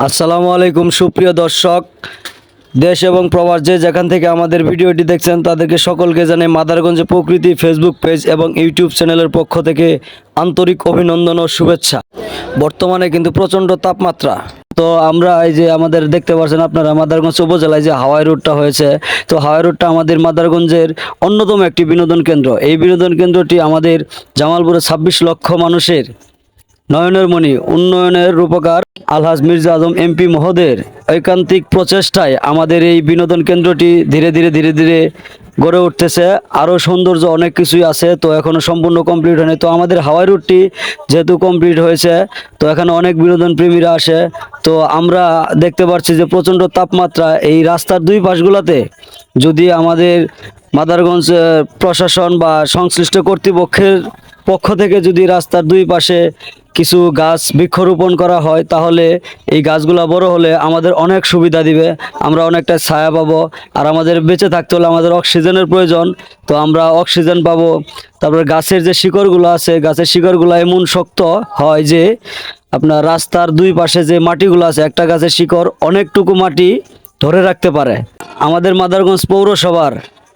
আসসালামু আলাইকুম, সুপ্রিয় দর্শক, দেশ এবং প্রবাস যে যেখান থেকে আমাদের ভিডিওটি দেখছেন, তাদেরকে সকলকে জানে মাদারগঞ্জে প্রকৃতি ফেসবুক পেজ এবং ইউটিউব চ্যানেলের পক্ষ থেকে আন্তরিক অভিনন্দন ও শুভেচ্ছা। বর্তমানে কিন্তু প্রচণ্ড তাপমাত্রা। তো আমরা এই যে আমাদের দেখতে পাচ্ছেন আপনারা, মাদারগঞ্জ উপজেলায় যে হাওয়াই রোডটা হয়েছে, তো হাওয়াই রোডটা আমাদের মাদারগঞ্জের অন্যতম একটি বিনোদন কেন্দ্র। এই বিনোদন কেন্দ্রটি আমাদের জামালপুরে ছাব্বিশ লক্ষ মানুষের নয়নের মণি, উন্নয়নের রূপকার আলহাজ মির্জা আজম এমপি মহোদয়ের ঐকান্তিক প্রচেষ্টায় আমাদের এই বিনোদন কেন্দ্রটি ধীরে ধীরে ধীরে ধীরে গড়ে উঠতেছে। আরও সৌন্দর্য অনেক কিছুই আছে, তো এখনও সম্পূর্ণ কমপ্লিট হয়নি। তো আমাদের হাওয়াই রুটটি যেহেতু কমপ্লিট হয়েছে, তো এখানে অনেক বিনোদন প্রেমীরা আসে। তো আমরা দেখতে পাচ্ছি যে প্রচণ্ড তাপমাত্রা এই রাস্তার দুই পাশগুলোতে যদি আমাদের মাদারগঞ্জ প্রশাসন বা সংশ্লিষ্ট কর্তৃপক্ষের পক্ষ থেকে যদি রাস্তার দুই পাশে কিছু গাছ বৃক্ষরোপণ করা হয়, তাহলে এই গাছগুলা বড় হলে আমাদের অনেক সুবিধা দিবে। আমরা অনেকটা ছায়া পাবো আর আমাদের বেঁচে থাকতে হলে আমাদের অক্সিজেনের প্রয়োজন। তো আমরা অক্সিজেন পাবো। তারপরে গাছের যে শিকড়গুলো আছে, গাছের শিকড়গুলো এমন শক্ত হয় যে আপনার রাস্তার দুই পাশে যে মাটিগুলো আছে, একটা গাছের শিকড় অনেকটুকু মাটি ধরে রাখতে পারে। আমাদের মাদারগঞ্জ পৌরসভার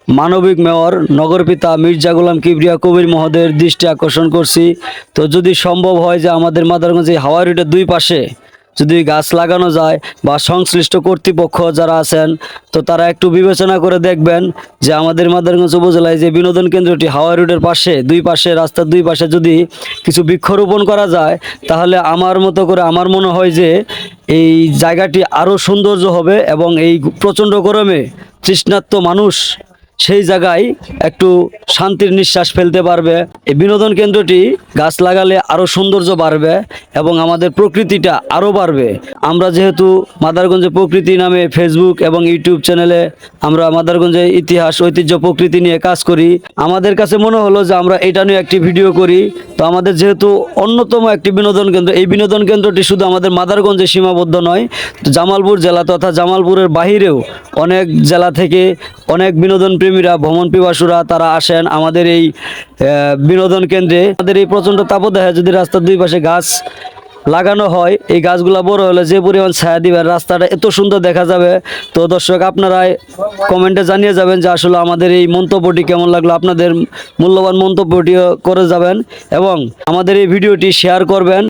মানবিক মেয়র, নগরপিতা মির্জা গোলাম কিবরিয়া কবির মহোদয়ের দৃষ্টি আকর্ষণ করছি। তো যদি সম্ভব হয় যে আমাদের মাদারগঞ্জে হাওয়াই রোডের দুই পাশে যদি গাছ লাগানো যায় বা সংশ্লিষ্ট কর্তৃপক্ষ যারা আছেন, তো তারা একটু বিবেচনা করে দেখবেন যে আমাদের মাদারগঞ্জ উপজেলায় যে বিনোদন কেন্দ্রটি হাওয়াই রোডের পাশে, দুই পাশে, রাস্তার দুই পাশে যদি কিছু বৃক্ষরোপণ করা যায়, তাহলে আমার মতো করে আমার মনে হয় যে এই জায়গাটি আরও সৌন্দর্য হবে এবং এই প্রচণ্ড গরমে তৃষ্ণার্ত মানুষ সেই জায়গায় একটু শান্তির নিঃশ্বাস ফেলতে পারবে। এই বিনোদন কেন্দ্রটি গাছ লাগালে আরও সৌন্দর্য বাড়বে এবং আমাদের প্রকৃতিটা আরও বাড়বে। আমরা যেহেতু মাদারগঞ্জে প্রকৃতি নামে ফেসবুক এবং ইউটিউব চ্যানেলে আমরা মাদারগঞ্জে ইতিহাস, ঐতিহ্য, প্রকৃতি নিয়ে কাজ করি। আমাদের কাছে মনে হলো যে আমরা এটা নিয়ে একটি ভিডিও করি। তো আমাদের যেহেতু অন্যতম একটি বিনোদন কেন্দ্র, এই বিনোদন কেন্দ্রটি শুধু আমাদের মাদারগঞ্জে সীমাবদ্ধ নয়, তো জামালপুর জেলা তথা জামালপুরের বাহিরেও অনেক জেলা থেকে অনেক বিনোদন প্রেমীরা ভ্রমণ পিপাসুরা, তারা আসেন আমাদের এই বিনোদন কেন্দ্রে। আমাদের এই প্রচণ্ড তাপদাহে যদি রাস্তার দুই পাশে গাছ লাগানো হয়, এই গাছগুলো বড় হলে যে পরিমাণ ছায়া দিবে রাস্তাটা এত সুন্দর দেখা যাবে। তো দর্শক, আপনারা কমেন্টে জানিয়ে যাবেন যে আসলে আমাদের এই মন্তব্যটি কেমন লাগল, আপনাদের মূল্যবান মন্তব্যটিও করে যাবেন এবং আমাদের এই ভিডিওটি শেয়ার করবেন।